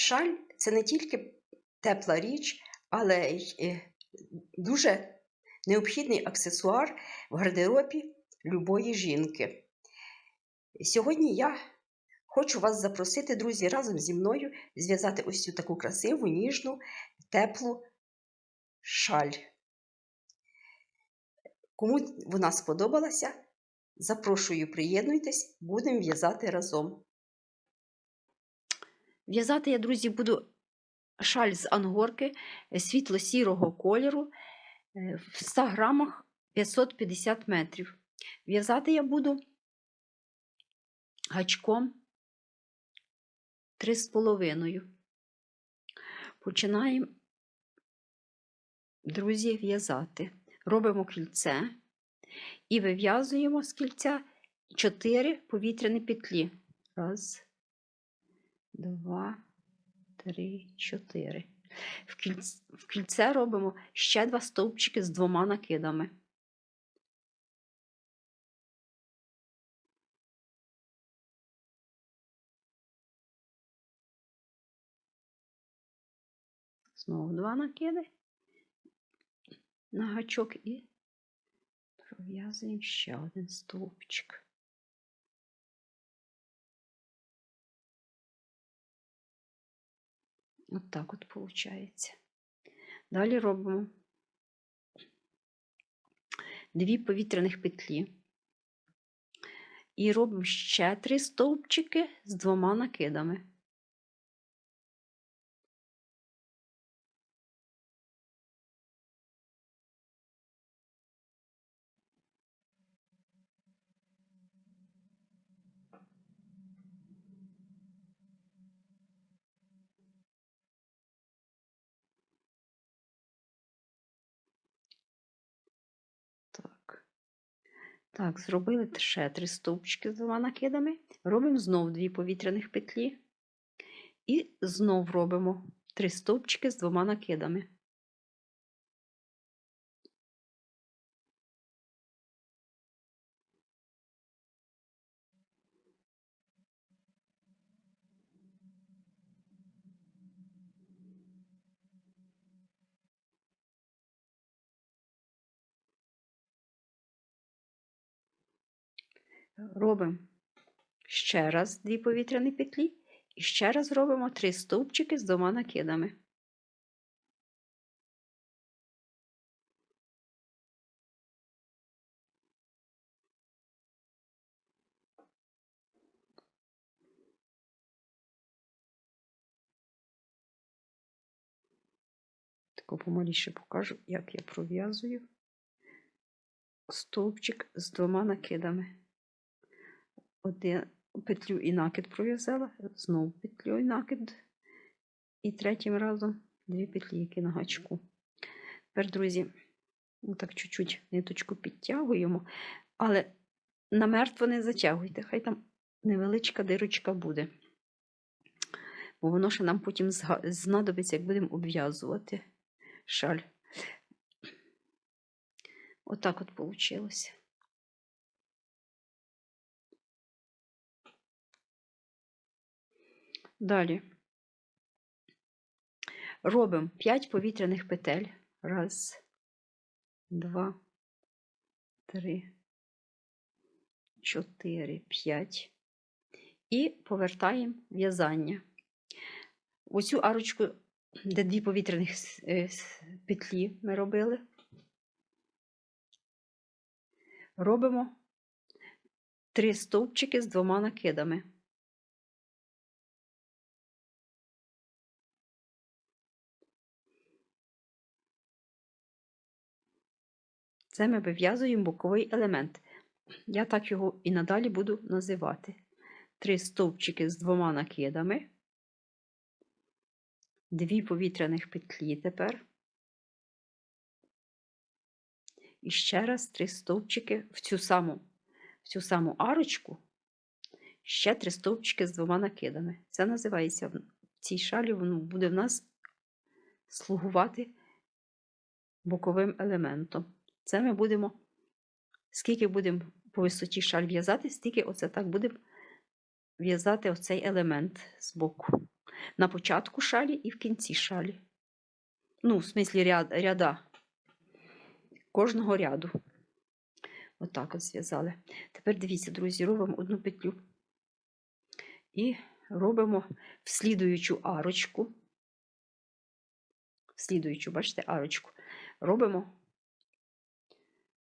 Шаль це не тільки тепла річ, але й е, дуже необхідний аксесуар в гардеробі любої жінки. Сьогодні я хочу вас запросити, друзі, разом зі мною зв'язати ось цю таку красиву, ніжну, теплу шаль. Кому вона сподобалася, запрошую, приєднуйтесь, будемо в'язати разом. В'язати я, друзі, буду шаль з ангорки світло-сірого кольору е, в 100 грамах 550 метрів. В'язати я буду гачком 3,5. Починаємо, друзі, в'язати. Робимо кільце і вив'язуємо з кільця 4 повітряні петлі. Раз, два, три, чотири. В кільце, в кільце робимо ще два стовпчики з двома накидами. Знову два накиди на гачок і пров'язуємо ще один стовпчик. От так от виходить. Далі робимо дві повітряних петлі. І робимо ще три стовпчики з двома накидами. Так, зробили ще три стовпчики з двома накидами. Робимо знов дві повітряних петлі. І знов робимо три стовпчики з двома накидами. Робимо ще раз дві повітряні петлі і ще раз робимо три стовпчики з двома накидами. Тако помаліше покажу, як я пров'язую стовпчик з двома накидами. Один петлю і накид пров'язала, знову петлю і накид, і третім разом дві петлі, які на гачку. Тепер, друзі, отак чуть-чуть ниточку підтягуємо, але намертво не затягуйте, хай там невеличка дирочка буде. Бо воно ще нам потім знадобиться, як будемо обв'язувати шаль. Отак от вийшло. Далі робимо 5 повітряних петель. Раз, два, три, чотири, п'ять. І повертаємо в'язання. Оцю арочку, де дві повітряних петлі ми робили, робимо три стовпчики з двома накидами. Це ми вив'язуємо боковий елемент. Я так його і надалі буду називати. Три стовпчики з двома накидами. дві повітряних петлі тепер. І ще раз три стовпчики в цю саму, в цю саму арочку, ще три стовпчики з двома накидами. Це називається в цій шалі воно буде в нас слугувати боковим елементом. Це ми будемо, скільки будемо по висоті шаль в'язати, стільки оце так будемо в'язати оцей елемент з боку. На початку шалі і в кінці шалі. Ну, в смислі ряд, ряда кожного ряду. Отак от зв'язали. Тепер дивіться, друзі, робимо одну петлю і робимо в слідуючу арочку. В слідуючу, бачите, арочку. Робимо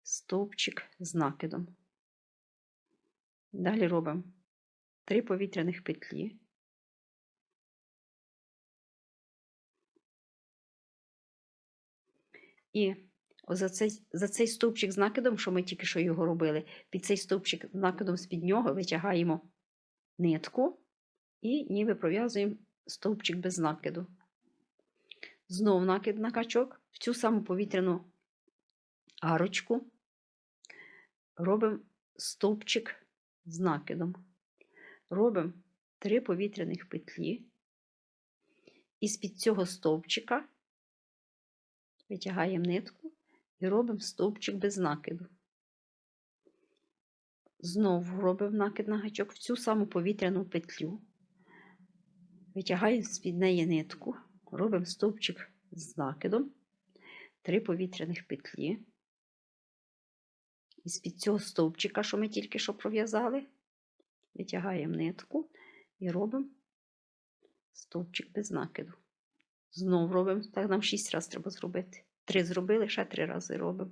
стовпчик з накидом. Далі робимо три повітряних петлі. І за цей, за цей стовпчик з накидом, що ми тільки що його робили, під цей стовпчик з накидом з-під нього витягаємо нитку і ніби пров'язуємо стовпчик без накиду. Знову накид на качок, в цю саму повітряну арочку робимо стовпчик з накидом. Робимо три повітряних петлі, і з-під цього стовпчика витягаємо нитку і робимо стовпчик без накиду. Знову робимо накид на гачок в цю саму повітряну петлю. Витягаємо з-під неї нитку, робимо стовпчик з накидом, три повітряних петлі. І з-під цього стовпчика, що ми тільки що пров'язали, витягаємо нитку і робимо стовпчик без накиду. Знову робимо, так нам 6 разів треба зробити. Три зробили, ще три рази робимо.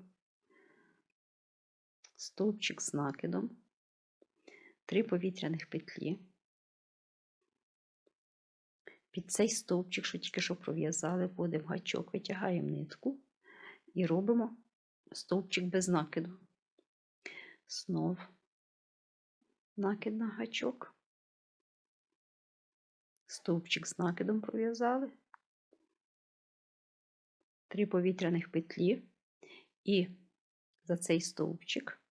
Стовпчик з накидом, три повітряних петлі. Під цей стовпчик, що тільки що пров'язали, вводимо гачок, витягаємо нитку і робимо стовпчик без накиду. Знов накид на гачок. Стовпчик з накидом пров'язали. Три повітряних петлі і за цей стовпчик.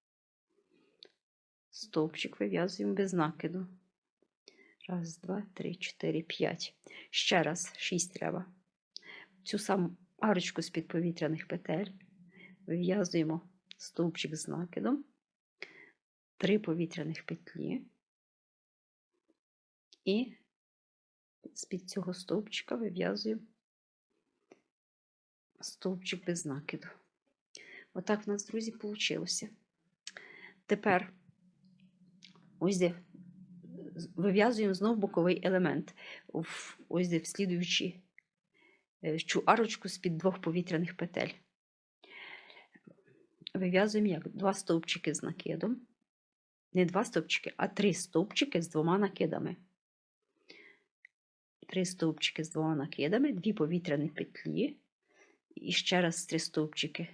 Стовпчик вив'язуємо без накиду. Раз, два, три, чотири, п'ять. Ще раз, шість треба. Цю саму арочку з-під повітряних петель вив'язуємо стовпчик з накидом, три повітряних петлі, і з-під цього стовпчика вив'язуємо стовпчик без накиду. Отак в нас, друзі, вийшло. Тепер ось де вив'язуємо знов боковий елемент. Ось де в слідуючі цю арочку з-під двох повітряних петель. Вив'язуємо як два стовпчики з накидом. Не два стовпчики, а три стовпчики з двома накидами. Три стовпчики з двома накидами, дві повітряні петлі. І ще раз три стовпчики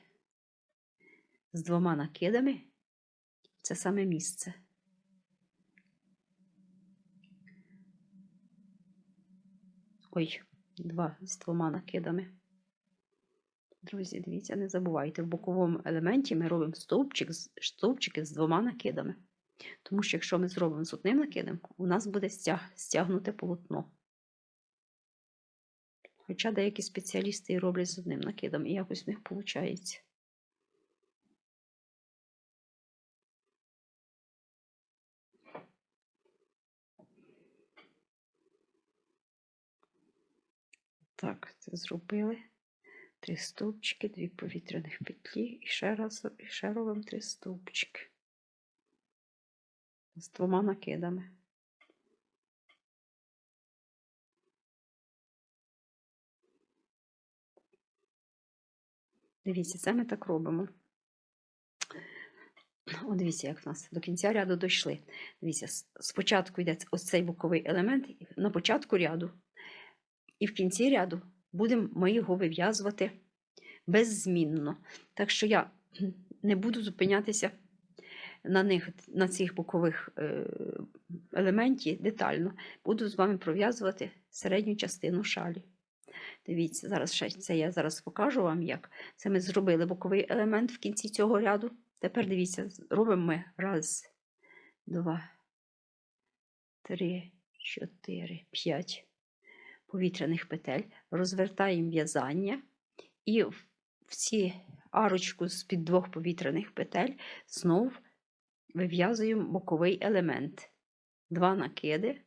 з двома накидами. Це саме місце. Ой, два з двома накидами. Друзі, дивіться, не забувайте, в боковому елементі ми робимо стовпчик, стовпчики з двома накидами. Тому що, якщо ми зробимо з одним накидом, у нас буде стяг, стягнуте полотно. Хоча деякі спеціалісти і роблять з одним накидом, і якось в них виходить. Так, це зробили. Три стовпчики, дві повітряних петлі і ще раз і ще робимо три стовпчики з двома накидами. Дивіться, це ми так робимо. О, дивіться, як в нас до кінця ряду дійшли. Дивіться, спочатку йде ось цей боковий елемент на початку ряду. І в кінці ряду будемо ми його вив'язувати беззмінно. Так що я не буду зупинятися на них, на цих бокових е, елементів детально. Буду з вами пров'язувати середню частину шалі. Дивіться, зараз ще це я зараз покажу вам, як. Це ми зробили боковий елемент в кінці цього ряду. Тепер дивіться, робимо ми раз, два, три, чотири, п'ять повітряних петель, розвертаємо в'язання і в ці арочку з-під двох повітряних петель знов вив'язуємо боковий елемент. Два накиди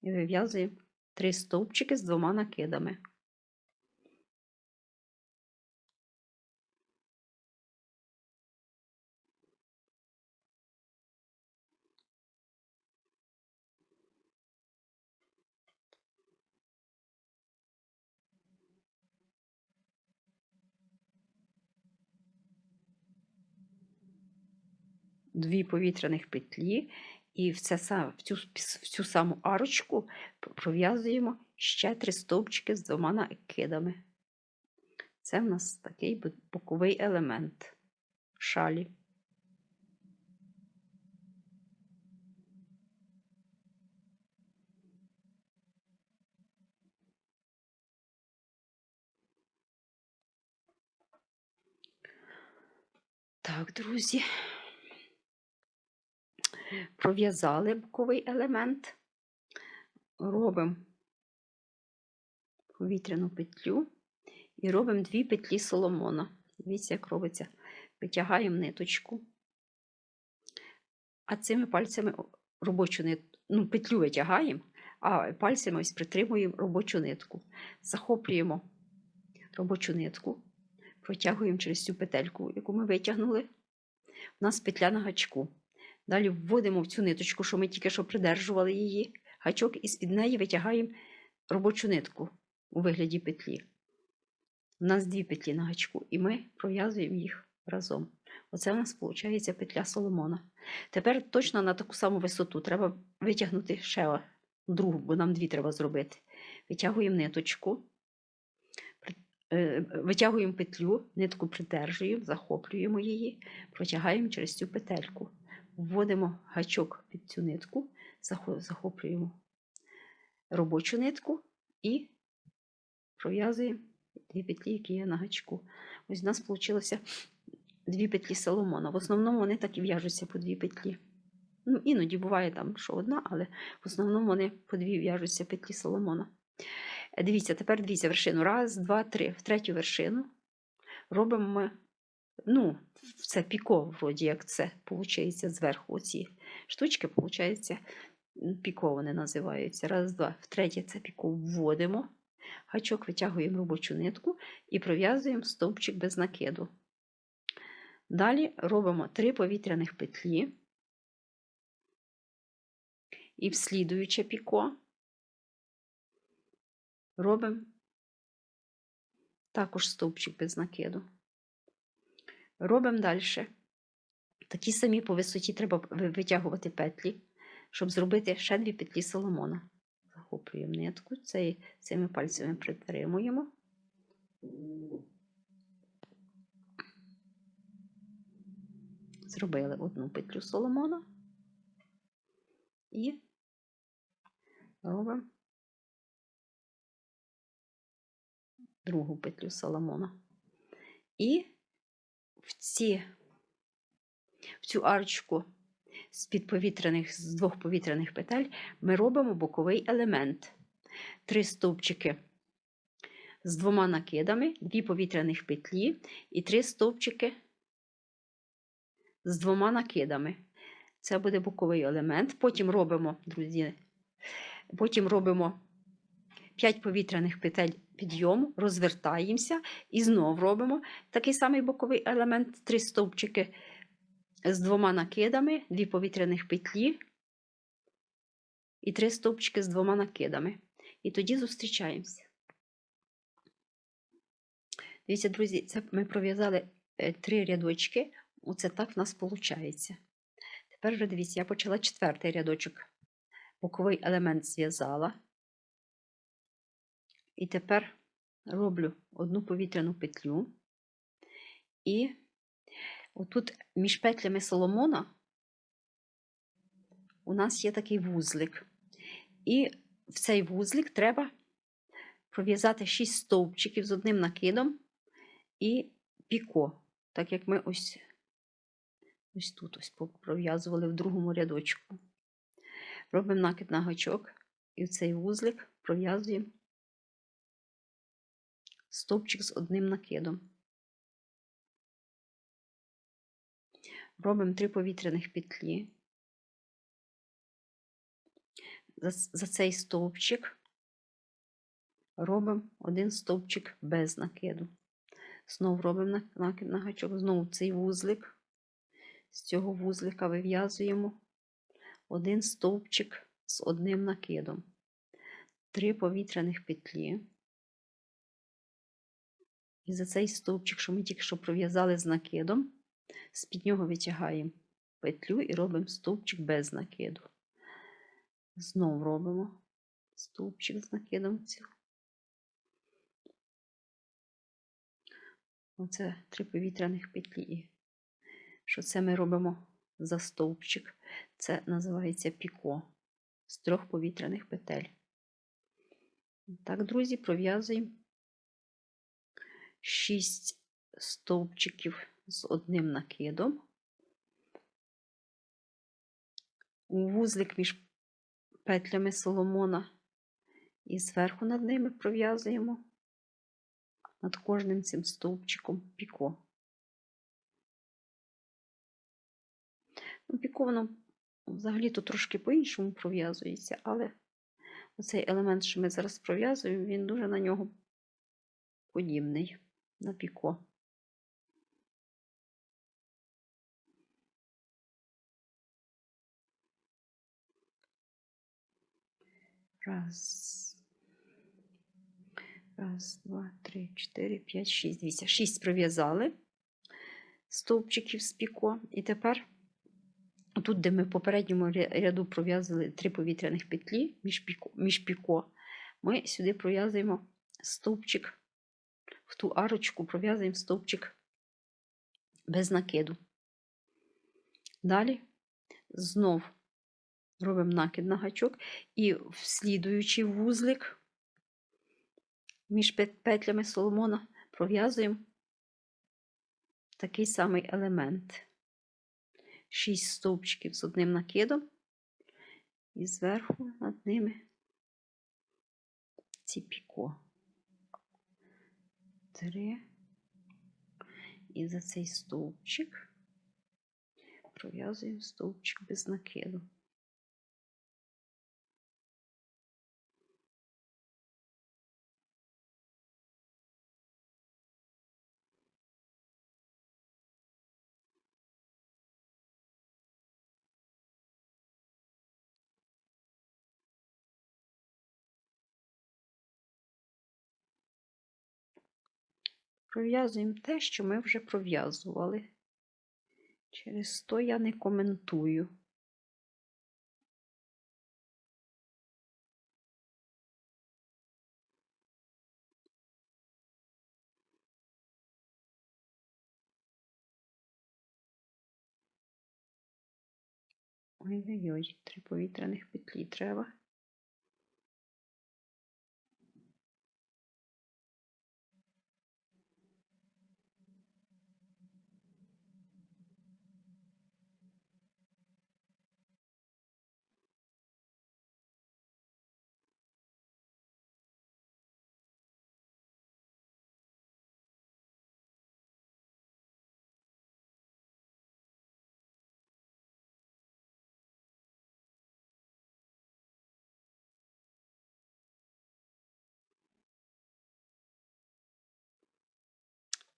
і вив'язуємо три стовпчики з двома накидами. Дві повітряних петлі, і в, це, в, цю, в цю саму арочку пров'язуємо ще три стовпчики з двома накидами. Це в нас такий боковий елемент шалі. Так, друзі, пров'язали боковий елемент, робимо повітряну петлю і робимо дві петлі соломона. Дивіться, як робиться. Витягаємо ниточку, а цими пальцями робочу нит... ну, петлю витягаємо, а пальцями ось притримуємо робочу нитку. Захоплюємо робочу нитку, протягуємо через цю петельку, яку ми витягнули. У нас петля на гачку. Далі вводимо в цю ниточку, що ми тільки що придержували її, гачок, і з-під неї витягаємо робочу нитку у вигляді петлі. У нас дві петлі на гачку, і ми пров'язуємо їх разом. Оце у нас виходить петля Соломона. Тепер точно на таку саму висоту треба витягнути ще другу, бо нам дві треба зробити. Витягуємо ниточку, е, витягуємо петлю, нитку придержуємо, захоплюємо її, протягаємо через цю петельку. Вводимо гачок під цю нитку, захоплюємо робочу нитку і пров'язуємо дві петлі, які є на гачку. Ось у нас вийшло дві петлі Соломона. В основному вони так і в'яжуться по дві петлі. Ну, іноді буває там, що одна, але в основному вони по дві в'яжуться петлі Соломона. Дивіться, тепер дивіться вершину. Раз, два, три. В третю вершину робимо ми, ну, це піко, вроді як це виходить зверху. Оці штучки, виходить, піко вони називаються. Раз, два. В третє це піко вводимо. Гачок витягуємо робочу нитку і пров'язуємо стовпчик без накиду. Далі робимо три повітряних петлі і в слідуюче піко робимо також стовпчик без накиду. Робимо далі. Такі самі по висоті треба витягувати петлі, щоб зробити ще дві петлі соломона. Захоплюємо нитку, цей, цими пальцями притримуємо. Зробили одну петлю соломона і робимо другу петлю соломона. І в, ці, в цю арочку з-під повітряних, з двох повітряних петель ми робимо боковий елемент. Три стовпчики з двома накидами, дві повітряних петлі і три стовпчики з двома накидами. Це буде боковий елемент. Потім робимо, друзі, потім робимо 5 повітряних петель підйому, розвертаємося і знов робимо такий самий боковий елемент, три стовпчики з двома накидами, дві повітряних петлі і три стовпчики з двома накидами. І тоді зустрічаємося. Дивіться, друзі, це ми пров'язали е, три рядочки. Оце так в нас виходить. Тепер вже дивіться, я почала четвертий рядочок. Боковий елемент зв'язала. І тепер роблю одну повітряну петлю. І отут між петлями Соломона у нас є такий вузлик. І в цей вузлик треба пров'язати 6 стовпчиків з одним накидом і піко, так як ми ось, ось тут ось пров'язували в другому рядочку. Робимо накид на гачок і в цей вузлик пров'язуємо стовпчик з одним накидом. Робимо три повітряних петлі. За, за цей стовпчик робимо один стовпчик без накиду. Знову робимо накид на гачок, знову цей вузлик. З цього вузлика вив'язуємо один стовпчик з одним накидом, три повітряних петлі. І за цей стовпчик, що ми тільки що пров'язали з накидом, з-під нього витягаємо петлю і робимо стовпчик без накиду. Знову робимо стовпчик з накидом. Оце три повітряних петлі. Що це ми робимо за стовпчик? Це називається піко з трьох повітряних петель. Так, друзі, пров'язуємо 6 стовпчиків з одним накидом. У вузлик між петлями соломона і зверху над ними пров'язуємо над кожним цим стовпчиком піко. Ну, Піко воно взагалі то трошки по-іншому пров'язується, але оцей елемент, що ми зараз пров'язуємо, він дуже на нього подібний на піко. Раз. Раз, два, три, чотири, п'ять, шість. Дивіться, шість пров'язали стовпчиків з піко. І тепер, тут, де ми в попередньому ряду пров'язали три повітряних петлі між піко, між піко, ми сюди пров'язуємо стовпчик, в ту арочку пров'язуємо стовпчик без накиду. Далі знов робимо накид на гачок і в слідуючий вузлик між петлями соломона пров'язуємо такий самий елемент. Шість стовпчиків з одним накидом, і зверху над ними ці піко. Три. І за цей стовпчик пров'язуємо стовпчик без накиду. Пров'язуємо те, що ми вже пров'язували. Через то я не коментую. Ой-ой-ой, три повітряних петлі треба.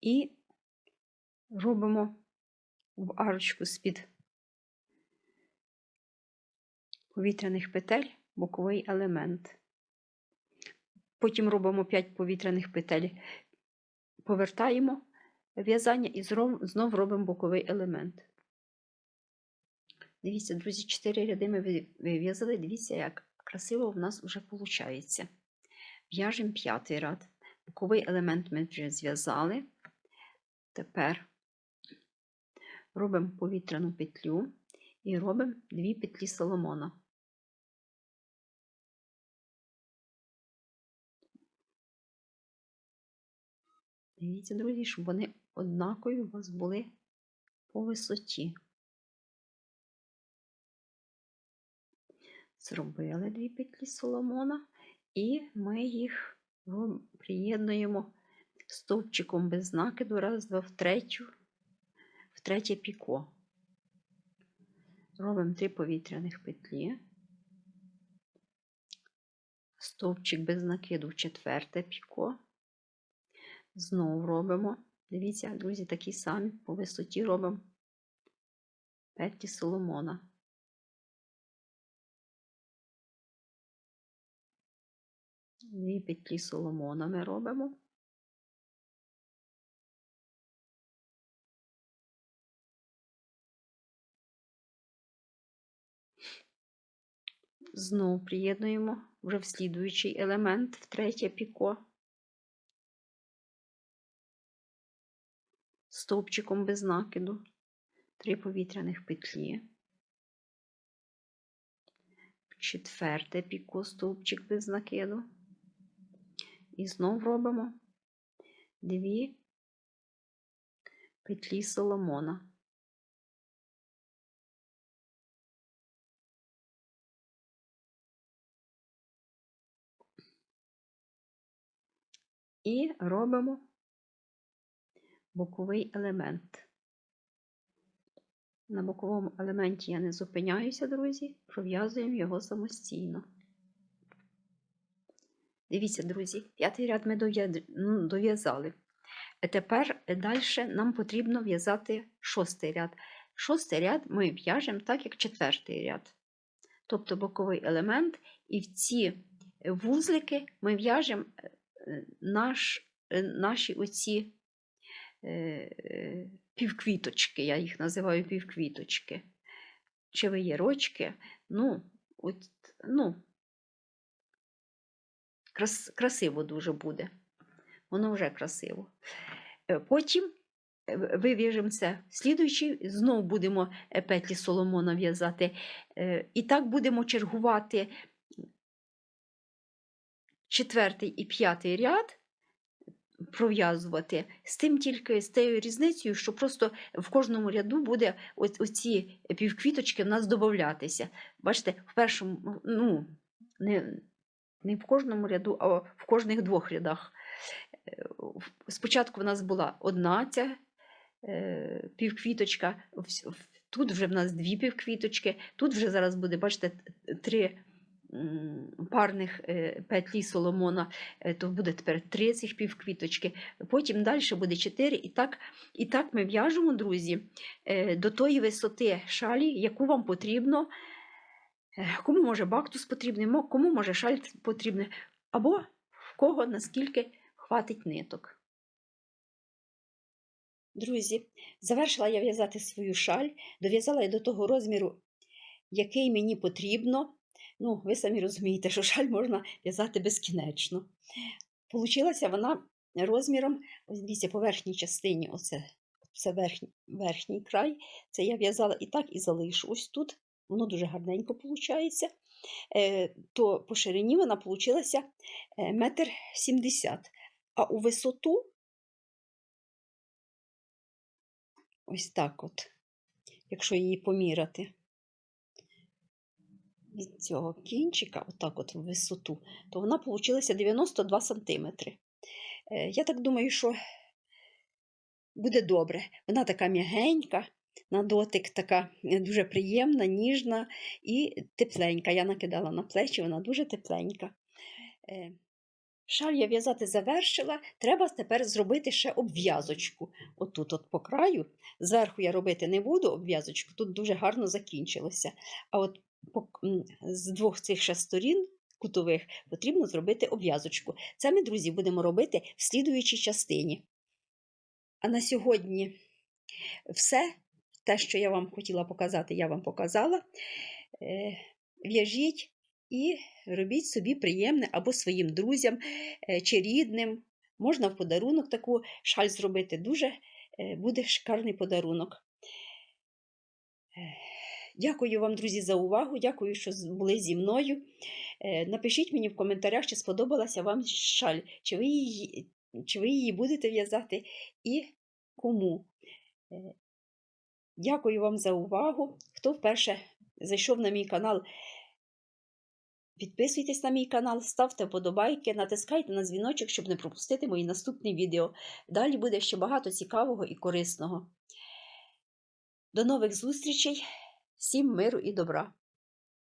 І робимо в арочку з-під повітряних петель боковий елемент. Потім робимо 5 повітряних петель, повертаємо в'язання і знов робимо боковий елемент. Дивіться, друзі, 4 ряди ми вив'язали. Дивіться, як красиво в нас вже виходить. В'яжемо п'ятий ряд. Боковий елемент ми вже зв'язали. Тепер робимо повітряну петлю і робимо дві петлі соломона. Дивіться, друзі, щоб вони однакові у вас були по висоті. Зробили дві петлі соломона, і ми їх приєднуємо стовпчиком без накиду, раз, два, в третю, третє піко. Робимо три повітряних петлі. Стовпчик без накиду в четверте піко. Знову робимо. Дивіться, друзі, такі самі по висоті робимо петлі соломона. Дві петлі соломона ми робимо. Знову приєднуємо вже в слідуючий елемент, в третє піко. Стовпчиком без накиду. Три повітряних петлі. Четверте піко стовпчик без накиду. І знов робимо дві петлі соломона. І робимо боковий елемент. На боковому елементі я не зупиняюся, друзі, пров'язуємо його самостійно. Дивіться, друзі, п'ятий ряд ми ну, дов'язали. Тепер далі нам потрібно в'язати шостий ряд. Шостий ряд ми в'яжемо так, як четвертий ряд. Тобто боковий елемент, і в ці вузлики ми в'яжемо е, наш, е, наші оці е, півквіточки, я їх називаю півквіточки, чи виєрочки. Ну, от, ну, крас, красиво дуже буде. Воно вже красиво. Е, Потім вив'яжемо це. Слідуючий, знову будемо петлі соломона в'язати. І так будемо чергувати четвертий і п'ятий ряд пров'язувати з тим тільки з тією різницею, що просто в кожному ряду буде ось оці півквіточки в нас додатися. Бачите, в першому, ну, не, не в кожному ряду, а в кожних двох рядах. Е, Спочатку в нас була одна ця е, півквіточка, тут вже в нас дві півквіточки, тут вже зараз буде, бачите, три парних е, петлі соломона, е, то буде тепер три цих півквіточки, потім далі буде чотири. І так, і так ми в'яжемо, друзі, е, до тої висоти шалі, яку вам потрібно. Кому може бактус потрібний, кому може шаль потрібний, або в кого наскільки хватить ниток. Друзі, завершила я в'язати свою шаль, дов'язала я до того розміру, який мені потрібно. Ну, ви самі розумієте, що шаль можна в'язати безкінечно. Получилася вона розміром, дивіться, по верхній частині, оце, це верхній, верхній край. Це я в'язала і так, і залишу ось тут. Воно дуже гарненько виходить. Е, то по ширині вона получилася е, метр сімдесят. А у висоту ось так от, якщо її поміряти від цього кінчика, отак от в висоту, то вона получилася 92 см. Я так думаю, що буде добре. Вона така м'ягенька, на дотик така е, дуже приємна, ніжна і тепленька. Я накидала на плечі, вона дуже тепленька. Е, Шаль я в'язати завершила. Треба тепер зробити ще обв'язочку. Отут, от по краю. Зверху я робити не буду обв'язочку, тут дуже гарно закінчилося. А от з двох цих ще сторін кутових потрібно зробити обв'язочку. Це ми, друзі, будемо робити в слідуючій частині. А на сьогодні все. Те, що я вам хотіла показати, я вам показала. Е, В'яжіть і робіть собі приємне або своїм друзям е, чи рідним. Можна в подарунок таку шаль зробити. Дуже е, буде шикарний подарунок. Дякую вам, друзі, за увагу. Дякую, що були зі мною. Е, Напишіть мені в коментарях, чи сподобалася вам шаль, чи ви її чи ви її будете в'язати і кому. Е, Дякую вам за увагу. Хто вперше зайшов на мій канал, підписуйтесь на мій канал, ставте вподобайки, натискайте на дзвіночок, щоб не пропустити мої наступні відео. Далі буде ще багато цікавого і корисного. До нових зустрічей! Всім миру і добра!